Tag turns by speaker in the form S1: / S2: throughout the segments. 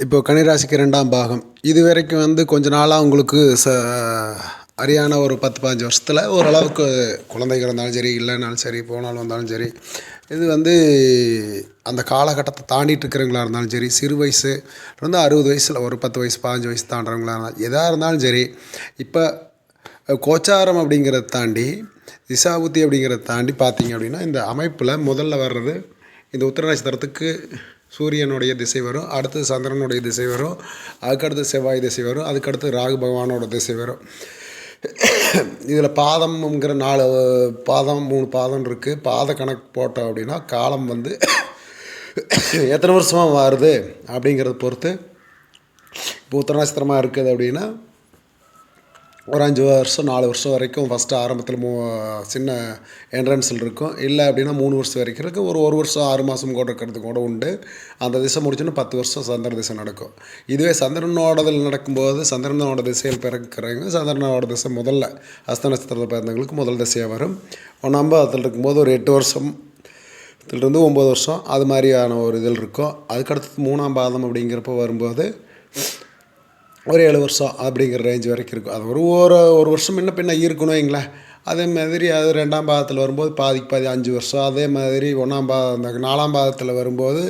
S1: இப்போ கன்னிராசிக்கு ரெண்டாம் பாகம். இது வரைக்கும் வந்து கொஞ்ச நாளாக உங்களுக்கு ச அரியான ஒரு பத்து பதினஞ்சு வருஷத்தில் ஓரளவுக்கு குழந்தைகள் இருந்தாலும் சரி இல்லைனாலும் சரி போனாலும் வந்தாலும் சரி இது வந்து அந்த காலகட்டத்தை தாண்டிட்டு இருக்கிறவங்களா இருந்தாலும் சரி சிறு வயசு இருந்து அறுபது வயசில் ஒரு பத்து வயசு பதினஞ்சு வயசு தாண்டுறவங்களா இருந்தாலும் எதாக இருந்தாலும் சரி இப்போ கோச்சாரம் அப்படிங்கிறத தாண்டி திசாபுத்தி அப்படிங்கிறத தாண்டி பார்த்தீங்க அப்படின்னா இந்த அமைப்பில் முதல்ல வர்றது இந்த உத்திர நட்சத்திரத்துக்கு சூரியனுடைய திசை வரும் அடுத்து சந்திரனுடைய திசை வரும் அதுக்கடுத்து செவ்வாய் திசை வரும் அதுக்கடுத்து ராகு பகவானோட திசை வரும். இதில் பாதம்ங்கிற நாலு பாதம் மூணு பாதம் இருக்குது பாத கணக்கு போட்டோம் அப்படின்னா காலம் வந்து எத்தனை வருஷமாக வருது அப்படிங்கிறத பொறுத்து இப்போ உத்திர நட்சத்திரமாக இருக்குது அப்படின்னா ஒரு அஞ்சு வருஷம் நாலு வருஷம் வரைக்கும் ஃபஸ்ட்டு ஆரம்பத்தில் மூ சின்ன என்ட்ரன்ஸில் இருக்கும். இல்லை அப்படின்னா மூணு வருஷம் வரைக்கும் இருக்கும் ஒரு ஒரு வருஷம் ஆறு மாதம் கூட இருக்கிறது கூட உண்டு. அந்த திசை முடிச்சுன்னா பத்து வருஷம் சந்திர திசை நடக்கும். இதுவே சந்திரனோடதில் நடக்கும்போது சந்திரனோட திசையில் பிறக்கிறவங்க சந்திரனோட திசை முதல்ல அஸ்த நட்சத்திரத்தில் பிறந்தவங்களுக்கு முதல் திசையாக வரும். ஒன்றாம் பாதத்தில் இருக்கும்போது ஒரு எட்டு வருஷம் இருந்து ஒம்பது வருஷம் அது மாதிரியான ஒரு இதில் இருக்கும். அதுக்கடுத்தது மூணாம் பாதம் அப்படிங்கிறப்ப வரும்போது ஒரு ஏழு வருஷம் அப்படிங்கிற ரேஞ்ச் வரைக்கும் இருக்கும். அது ஒரு ஒரு ஒரு வருஷம் முன்ன பின்ன இருக்கணும் வைங்களேன். அதே மாதிரி அது ரெண்டாம் பாதத்தில் வரும்போது பாதிக்கு பாதி அஞ்சு வருஷம். அதே மாதிரி ஒன்றாம் பாதம் நாலாம் பாதத்தில் வரும்போது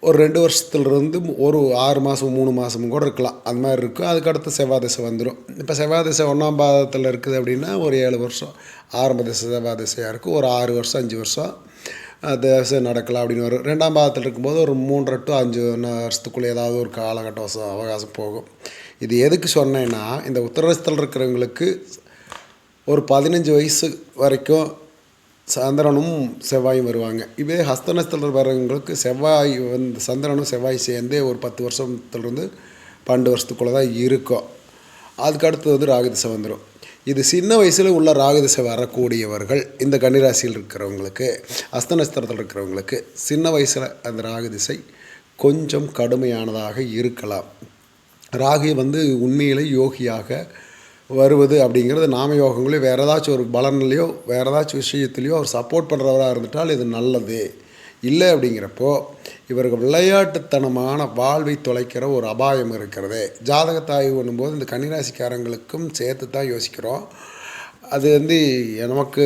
S1: ஒரு ரெண்டு வருஷத்துலேருந்து ஒரு ஆறு மாதம் மூணு மாதமும் கூட இருக்கலாம். அது மாதிரி இருக்கும். அதுக்கடுத்து செவ்வாய் திசை வந்துடும் இப்போ செவ்வாய் திசை ஒன்றாம் பாதத்தில் இருக்குது அப்படின்னா ஒரு ஏழு வருஷம். ஆரம்ப திசை செவ்வாய் திசையாக இருக்கும். ஒரு ஆறு வருஷம் அஞ்சு வருஷம். திசை நடக்கலாம் அப்படின்னு வரும் ரெண்டாம் பாகத்தில் இருக்கும்போது ஒரு மூன்றரை டு அஞ்சு வருஷத்துக்குள்ளே ஏதாவது ஒரு காலகட்ட அவகாசம் போகும். இது எதுக்கு சொன்னேன்னா இந்த உத்தரவாதத்தில் இருக்கிறவங்களுக்கு ஒரு பதினஞ்சு வயசு வரைக்கும் சந்திரனும் செவ்வாயும் வருவாங்க. இதே ஹஸ்தநஸ்தத்தில் வர்றவங்களுக்கு செவ்வாய் வந்து சந்திரனும் செவ்வாய் சேர்ந்தே ஒரு பத்து வருஷத்துலேருந்து பன்னெண்டு வருஷத்துக்குள்ளே தான் இருக்கும். அதுக்கு அடுத்து வந்து ராகுதிசை வந்துடும் இது சின்ன வயசில் உள்ள ராகுதிசை வரக்கூடியவர்கள் இந்த கன்னிராசியில் இருக்கிறவங்களுக்கு அஸ்தநஸ்திரத்தில் இருக்கிறவங்களுக்கு சின்ன வயசில் அந்த ராகுதிசை கொஞ்சம் கடுமையானதாக இருக்கலாம். ராகு வந்து உண்மையிலே யோகியாக வருவது அப்படிங்கிறது நாம யோகங்களே வேறு ஏதாச்சும் ஒரு பலன்லையோ வேறு ஏதாச்சும் விஷயத்துலையோ அவர் சப்போர்ட் பண்ணுறவராக இருந்துட்டால் இது நல்லது. இல்லை அப்படிங்கிறப்போ இவர்கள் விளையாட்டுத்தனமான வாழ்வை தொலைக்கிற ஒரு அபாயம் இருக்கிறது. ஜாதகத்தாய்வு பண்ணும்போது இந்த கன்னிராசிக்காரங்களுக்கும் சேர்த்து தான் யோசிக்கிறோம். அது வந்து நமக்கு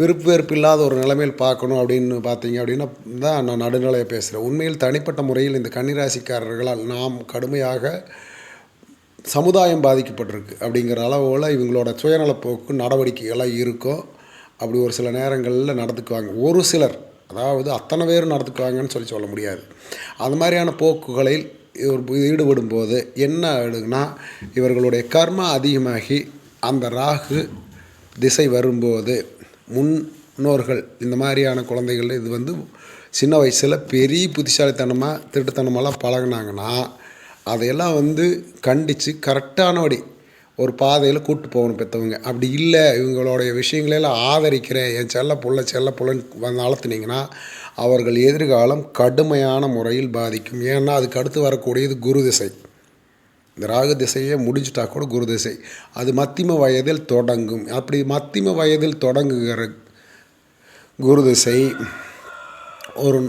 S1: விருப்பு வெறுப்பு இல்லாத ஒரு நிலைமையில் பார்க்கணும் அப்படின்னு பார்த்தீங்க அப்படின்னா தான் நான் நடுநிலையை பேசுகிறேன் உண்மையில் தனிப்பட்ட முறையில் இந்த கன்னிராசிக்காரர்களால் நாம் கடுமையாக சமுதாயம் பாதிக்கப்பட்டிருக்கு அப்படிங்கிற அளவில் இவங்களோட சுயநலப்போக்கு நடவடிக்கைகளாக இருக்கும். அப்படி ஒரு சில நேரங்களில் நடந்துக்குவாங்க. ஒரு சிலர் அதாவது அத்தனை பேரும் நடத்துக்கிறாங்கன்னு சொல்லி சொல்ல முடியாது. அது மாதிரியான போக்குகளில் இவர் ஈடுபடும் போது என்ன ஆயிடுதுன்னா இவர்களுடைய கர்மா அதிகமாகி அந்த ராகு திசை வரும்போது முன்னோர்கள் இந்த மாதிரியான குழந்தைகள் இது வந்து சின்ன வயசில் பெரிய புத்திசாலித்தனமாக திருட்டுத்தனமெல்லாம் பழகுனாங்கன்னா அதையெல்லாம் வந்து கண்டித்து கரெக்டானபடி ஒரு பாதையில் கூட்டு போகணும் பெற்றவங்க அப்படி இல்லை இவங்களுடைய விஷயங்களெல்லாம் ஆதரிக்கிறேன் என் செல்ல புள்ள செல்ல புள்ளன்னு வந்து அழுத்துனீங்கன்னா அவர்கள் எதிர்காலம் கடுமையான முறையில் பாதிக்கும். ஏன்னா அதுக்கு அடுத்து வரக்கூடியது குரு திசை. இந்த ராகு திசையே முடிஞ்சிட்டா கூட குரு திசை. அது மத்திம வயதில் தொடங்கும். அப்படி மத்திம வயதில் தொடங்குகிற குரு திசை ஒரு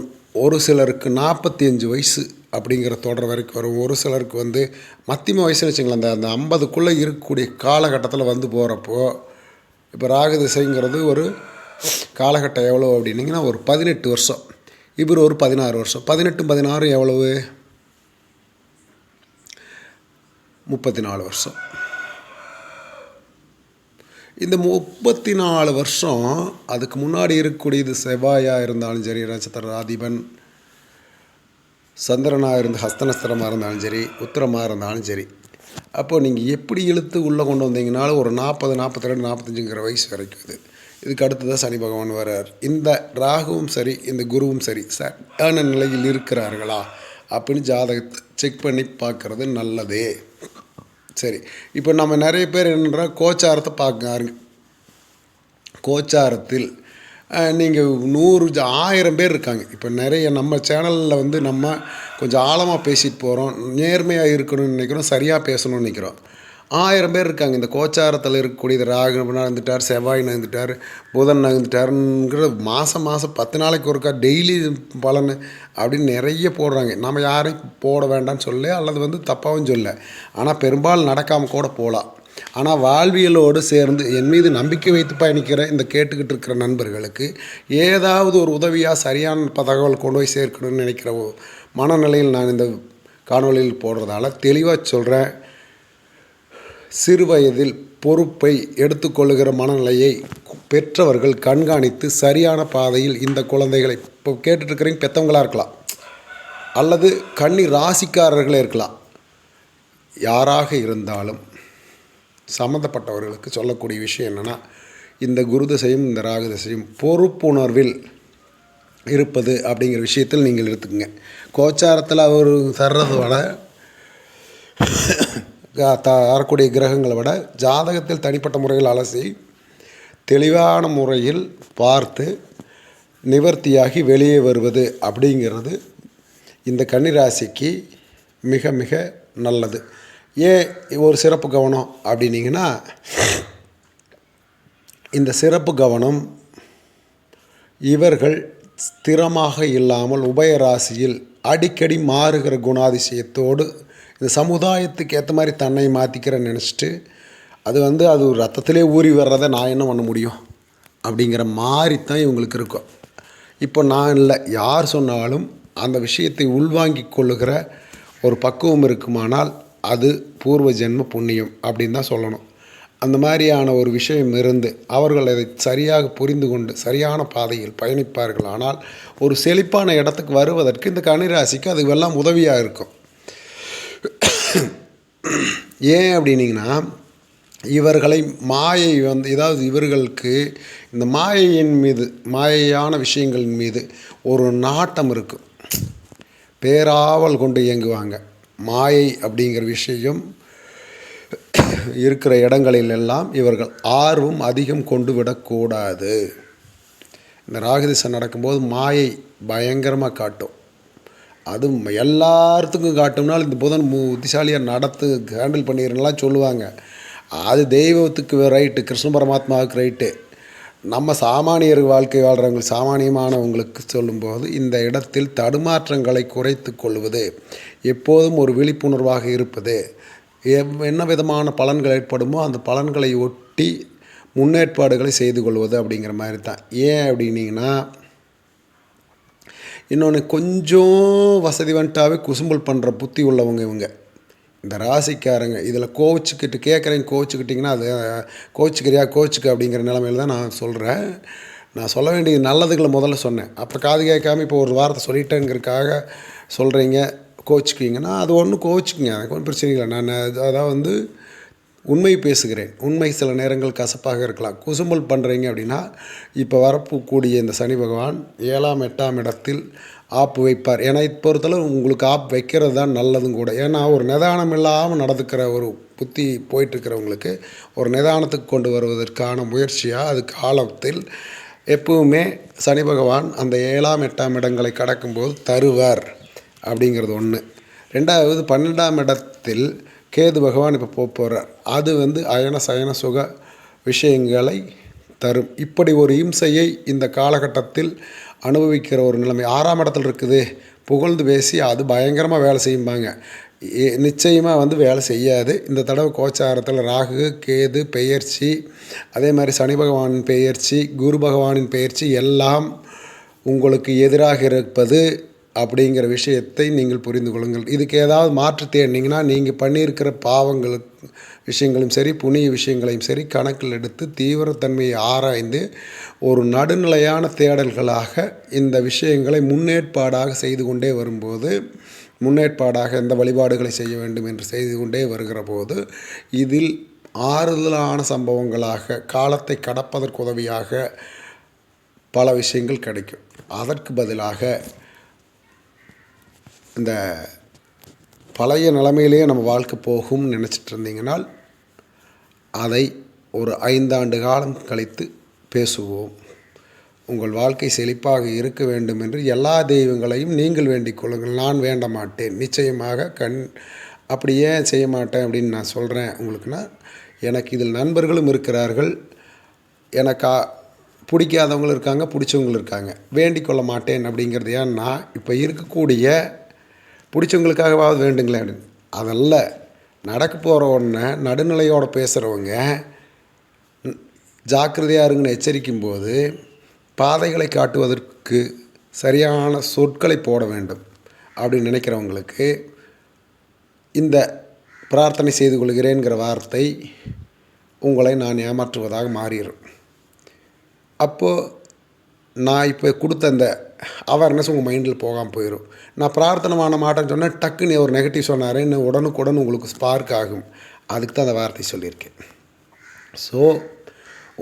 S1: ஒரு சிலருக்கு நாற்பத்தி அஞ்சு வயசு. அப்படிங்கிற தொடர் வரைக்கும் வரும். ஒரு சிலருக்கு வந்து மத்தியம வயசுன்னு வச்சுங்களேன் அந்த அந்த ஐம்பதுக்குள்ளே இருக்கக்கூடிய காலகட்டத்தில் வந்து போகிறப்போ இப்போ ராகு திசைங்கிறது ஒரு காலகட்டம் எவ்வளோ அப்படின்னீங்கன்னா ஒரு பதினெட்டு வருஷம். இவர் ஒரு பதினாறு வருஷம். பதினெட்டும் பதினாறும் எவ்வளவு? முப்பத்தி நாலு வருஷம். இந்த முப்பத்தி நாலு வருஷம் அதுக்கு முன்னாடி இருக்கக்கூடியது செவ்வாயாக இருந்தாலும் சரி நட்சத்திர அதிபன் சந்திரனாக இருந்து ஹஸ்தநஸ்திரமாக இருந்தாலும் சரி உத்திரமாக இருந்தாலும் சரி. அப்போ நீங்கள் எப்படி இழுத்து உள்ளே கொண்டு வந்தீங்கனாலும் ஒரு நாற்பது நாற்பத்தி ரெண்டு நாற்பத்தஞ்சுங்கிற வயசு வரைக்கும் இது இதுக்கு அடுத்ததான் சனி பகவான் வர்றார். இந்த ராகுவும் சரி இந்த குருவும் சரி சரியான நிலையில் இருக்கிறார்களா அப்படின்னு ஜாதகத்தை செக் பண்ணி பார்க்குறது நல்லதே. சரி இப்போ நம்ம நிறைய பேர் என்னன்றா கோச்சாரத்தை பார்க்காருங்க கோச்சாரத்தில் நீங்கள் நூறு ஆயிரம் பேர் இருக்காங்க. இப்போ நிறைய நம்ம சேனலில் வந்து நம்ம கொஞ்சம் ஆழமாக பேசிட்டு போகிறோம் நேர்மையாக இருக்கணும்னு நினைக்கிறோம் சரியாக பேசணும்னு நினைக்கிறோம். ஆயிரம் பேர் இருக்காங்க. இந்த கோச்சாரத்தில் இருக்கக்கூடிய ராகு நகர்ந்துட்டார் செவ்வாய் நகர்ந்துட்டார் புதன் நகர்ந்துட்டாருங்கிற மாதம் மாதம் பத்து நாளைக்கு ஒருக்கா டெய்லி பலன் அப்படின்னு நிறைய போடுறாங்க. நம்ம யாரையும் போட வேண்டாம்னு சொல்ல அல்லது வந்து தப்பாகவும் சொல்ல ஆனால் பெரும்பாலும் நடக்காமல் கூட போகலாம் ஆனால் வாழ்வியலோடு சேர்ந்து என் மீது நம்பிக்கை வைத்து பயணிக்கிற இந்த கேட்டுக்கிட்டு இருக்கிற நண்பர்களுக்கு ஏதாவது ஒரு உதவியாக சரியான தகவல் கொண்டு போய் சேர்க்கணும்னு நினைக்கிற மனநிலையில் நான் இந்த காணொளியில் போடுறதால தெளிவாக சொல்கிறேன் சிறுவயதில் பொறுப்பை எடுத்துக்கொள்ளுகிற மனநிலையை பெற்றவர்கள் கண்காணித்து சரியான பாதையில் இந்த குழந்தைகளை இப்போ கேட்டுட்ருக்கிறீங்க பெற்றவங்களாக இருக்கலாம். அல்லது கன்னி ராசிக்காரர்களே இருக்கலாம். யாராக இருந்தாலும் சம்மந்தப்பட்டவர்களுக்கு சொல்லக்கூடிய விஷயம் என்னென்னா இந்த குரு திசையும் இந்த ராகு திசையும் பொறுப்புணர்வில் இருப்பது அப்படிங்கிற விஷயத்தில் நீங்கள் எடுத்துக்கங்க. கோச்சாரத்தில் அவர் தர்றது விட க- தரக்கூடிய கிரகங்களை விட ஜாதகத்தில் தனிப்பட்ட முறையில் அலசி தெளிவான முறையில் பார்த்து நிவர்த்தியாகி வெளியே வருவது அப்படிங்கிறது இந்த கன்னிராசிக்கு மிக மிக நல்லது. ஏன் ஒரு சிறப்பு கவனம் அப்படின்னீங்கன்னா இந்த சிறப்பு கவனம் இவர்கள் ஸ்திரமாக இல்லாமல் உபயராசியில் அடிக்கடி மாறுகிற குணாதிசயத்தோடு இந்த சமுதாயத்துக்கு ஏற்ற மாதிரி தன்னை மாற்றிக்கிற நினச்சிட்டு அது வந்து அது ரத்தத்திலே ஊறி வர்றதை நான் என்ன பண்ண முடியும்? அப்படிங்கிற மாதிரி தான் இவங்களுக்கு இருக்கும். இப்போ நான் இல்லை யார் சொன்னாலும் அந்த விஷயத்தை உள்வாங்கிக் கொள்ளுகிற ஒரு பக்குவம் இருக்குமானால் அது பூர்வ ஜென்ம புண்ணியம் அப்படின்னு தான் சொல்லணும். அந்த மாதிரியான ஒரு விஷயம் இருந்து அவர்கள் அதை சரியாக புரிந்து கொண்டு சரியான பாதையில் பயணிப்பார்கள். ஆனால் ஒரு செழிப்பான இடத்துக்கு வருவதற்கு இந்த கன்னிராசிக்கு அதுவெல்லாம் உதவியாக இருக்கும். ஏன் அப்படின்னீங்கன்னா இவர்களை மாயை வந்து ஏதாவது இவர்களுக்கு இந்த மாயையின் மீது மாயையான விஷயங்களின் மீது ஒரு நாட்டம் இருக்கும். பேராவல் கொண்டு இயங்குவாங்க. மாயை அப்படிங்கிற விஷயம் இருக்கிற இடங்களில் எல்லாம் இவர்கள் ஆர்வம் அதிகம் கொண்டு விடக்கூடாது. இந்த ராகதிசை நடக்கும்போது மாயை பயங்கரமாக காட்டும். அது எல்லாத்துக்கும் காட்டும்னால் இந்த புதன் புத்திசாலியாக நடத்து ஹேண்டில் பண்ணிடுறலாம் சொல்லுவாங்க. அது தெய்வத்துக்கு ரைட்டு கிருஷ்ண பரமாத்மாவுக்கு ரைட்டு நம்ம சாமானியர் வாழ்க்கை வாழ்கிறவங்க சாமானியமானவங்களுக்கு சொல்லும்போது இந்த இடத்தில் தடுமாற்றங்களை குறைத்து கொள்வது எப்போதும் ஒரு விழிப்புணர்வாக இருப்பது. எவ்- என்ன விதமான பலன்கள் ஏற்படுமோ அந்த பலன்களை ஒட்டி முன்னேற்பாடுகளை செய்து கொள்வது அப்படிங்கிற மாதிரி தான். ஏன் அப்படின்னீங்கன்னா இன்னொன்று கொஞ்சம் வசதி வந்துட்டாவே குசும்பல் பண்ணுற புத்தி உள்ளவங்க இவங்க. இந்த ராசிக்காரங்க இதில் கோவிச்சுக்கிட்டு கேட்குறேன் கோவிச்சுக்கிட்டிங்கன்னா அது கோவிச்சுக்கிறியா கோச்சுக்கு அப்படிங்கிற நிலமையில தான் நான் சொல்கிறேன் நான் சொல்ல வேண்டிய நல்லதுகளை முதல்ல சொன்னேன். அப்போ காது கேட்காம இப்போ ஒரு வாரத்தை சொல்லிட்டேங்கிறதுக்காக சொல்கிறீங்க கோச்சிக்குவீங்கன்னா அது ஒன்றும் கோச்சிக்குங்க எனக்கு ஒன்றும் பிரச்சனை இல்லை. நான் அதான் வந்து உண்மை பேசுகிறேன். உண்மை சில நேரங்கள் கசப்பாக இருக்கலாம். குசும்பல் பண்ணுறீங்க அப்படின்னா இப்போ வரப்போக்கூடிய இந்த சனி பகவான் ஏழாம் எட்டாம் இடத்தில் ஆப்பு வைப்பார். ஏன்னா இது பொறுத்தளவு உங்களுக்கு ஆப் வைக்கிறது தான் நல்லதும் கூட. ஏன்னா ஒரு நிதானம் இல்லாமல் நடந்துக்கிற ஒரு புத்தி போயிட்டுருக்கிறவங்களுக்கு ஒரு நிதானத்துக்கு கொண்டு வருவதற்கான முயற்சியாக அது காலத்தில் எப்பவுமே சனி பகவான் அந்த ஏழாம் எட்டாம் இடங்களை கடக்கும்போது தருவார் அப்படிங்கிறது ஒன்று ரெண்டாவது பன்னெண்டாம் இடத்தில் கேது பகவான் இப்போ போக போகிறார் அது வந்து அயன சயன சுக விஷயங்களை தரும். இப்படி ஒரு இம்சையை இந்த காலகட்டத்தில் அனுபவிக்கிற ஒரு நிலைமை. ஆறாம் இடத்துல இருக்குது. புகழ்ந்து பேசி அது பயங்கரமாக வேலை செய்யும்பாங்க. நிச்சயமாக வந்து வேலை செய்யாது. இந்த தடவை கோச்சாரத்தில் ராகு கேது பெயர்ச்சி அதே மாதிரி சனி பகவானின் பெயர்ச்சி குரு பகவானின் பெயர்ச்சி எல்லாம் உங்களுக்கு எதிராக இருப்பது அப்படிங்கிற விஷயத்தை நீங்கள் புரிந்து கொள்ளுங்கள். இதுக்கு ஏதாவது மாற்று தேடினீங்கன்னா நீங்கள் பண்ணியிருக்கிற பாவங்களுக்கு விஷயங்களும் சரி புண்ணிய விஷயங்களையும் சரி கணக்கில் எடுத்து தீவிரத்தன்மையை ஆராய்ந்து ஒரு நடுநிலையான தேடல்களாக இந்த விஷயங்களை முன்னேற்பாடாக செய்து கொண்டே வரும்போது முன்னேற்பாடாக இந்த வழிபாடுகளை செய்ய வேண்டும் என்று செய்து கொண்டே வருகிற போது இதில் ஆறுதலான சம்பவங்களாக காலத்தை கடப்பதற்கு உதவியாக பல விஷயங்கள் கிடைக்கும். அதற்கு பதிலாக இந்த பழைய நிலைமையிலேயே நம்ம வாழ்க்கை போகும்னு நினச்சிட்டு இருந்தீங்கன்னால் அதை ஒரு ஐந்தாண்டு காலம் கழித்து பேசுவோம். உங்கள் வாழ்க்கை செழிப்பாக இருக்க வேண்டும் என்று எல்லா தெய்வங்களையும் நீங்கள் வேண்டிக் கொள்ளுங்கள். நான் வேண்ட மாட்டேன். நிச்சயமாக கண் அப்படி ஏன் செய்ய மாட்டேன் அப்படின்னு நான் சொல்கிறேன் உங்களுக்குன்னா எனக்கு இதில் நண்பர்களும் இருக்கிறார்கள். எனக்கா பிடிக்காதவங்களும் இருக்காங்க பிடிச்சவங்களும் இருக்காங்க. வேண்டிக் கொள்ள மாட்டேன் அப்படிங்கிறது ஏன்னா இப்போ இருக்கக்கூடிய பிடிச்சவங்களுக்காகவாவது வேண்டுங்களேன் அப்படின்னு. அதல்ல நடக்க போகிற ஒன்றை நடுநிலையோடு பேசுகிறவங்க ஜாக்கிரதையாக இருங்கன்னு எச்சரிக்கும் போது பாதைகளை காட்டுவதற்கு சரியான சொற்களை போட வேண்டும் அப்படின்னு நினைக்கிறவங்களுக்கு இந்த பிரார்த்தனை செய்து கொள்கிறேங்கிற வார்த்தை உங்களை நான் ஏமாற்றுவதாக மாறிடும் அப்போது நான் இப்போ கொடுத்த அந்த அவேர்னஸ் உங்கள் மைண்டில் போகாமல் போயிடும் நான் பிரார்த்தனை பண்ண மாட்டேன்னு சொன்னால் டக்குன்னு ஒரு நெகட்டிவ் சொன்னார் என்ன உடனுக்குடன் உங்களுக்கு ஸ்பார்க் ஆகும். அதுக்கு தான் அந்த வார்த்தை சொல்லியிருக்கேன். ஸோ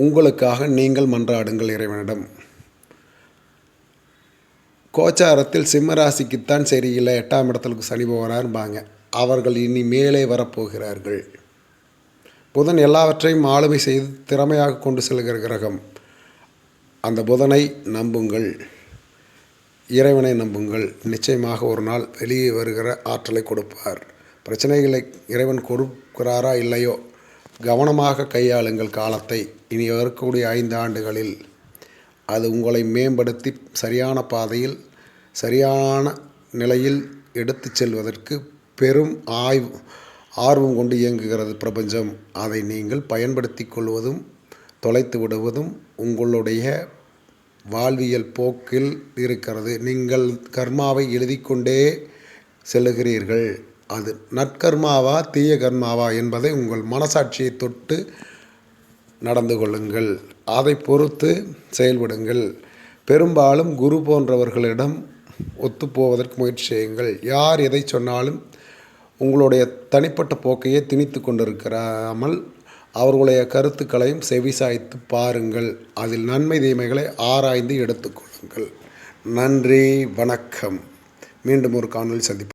S1: உங்களுக்காக நீங்கள் மன்றாடுங்கள் இறைவனிடம். கோச்சாரத்தில் சிம்மராசிக்குத்தான் சரியில்லை எட்டாம் இடத்துக்கு சனி போகிறார்பாங்க அவர்கள் இனி மேலே வரப்போகிறார்கள். புதன் எல்லாவற்றையும் ஆளுமை செய்து திறமையாக கொண்டு செல்கிற கிரகம். அந்த புதனை நம்புங்கள். இறைவனை நம்புங்கள். நிச்சயமாக ஒரு நாள் வெளியே வருகிற ஆற்றலை கொடுப்பார். பிரச்சனைகளை இறைவன் கொடுக்கிறாரா இல்லையோ? கவனமாக கையாளுங்கள் காலத்தை. இனி வரக்கூடிய ஐந்து ஆண்டுகளில் அது உங்களை மேம்படுத்தி சரியான பாதையில் சரியான நிலையில் எடுத்து செல்வதற்கு பெரும் ஆய்வு ஆர்வம் கொண்டு இயங்குகிறது பிரபஞ்சம். அதை நீங்கள் பயன்படுத்தி கொள்வதும் தொலைத்து விடுவதும் உங்களுடைய வாழ்வியல் போக்கில் இருக்கிறது. நீங்கள் கர்மாவை எழுதி கொண்டே செல்லுகிறீர்கள். அது நற்கர்மாவா தீய கர்மாவா என்பதை உங்கள் மனசாட்சியை தொட்டு நடந்து கொள்ளுங்கள். அதை பொறுத்து செயல்படுங்கள். பெரும்பாலும் குரு போன்றவர்களிடம் ஒத்துப்போவதற்கு முயற்சி செய்யுங்கள். யார் எதை சொன்னாலும் உங்களுடைய தனிப்பட்ட போக்கையே திணித்து கொண்டிருக்கிறாமல் அவர்களுடைய கருத்துக்களையும் செவிசாய்த்து பாருங்கள். அதில் நன்மை தீமைகளை ஆராய்ந்து எடுத்துக்கொள்ளுங்கள் நன்றி வணக்கம். மீண்டும் ஒரு காணொலி சந்திப்போம்.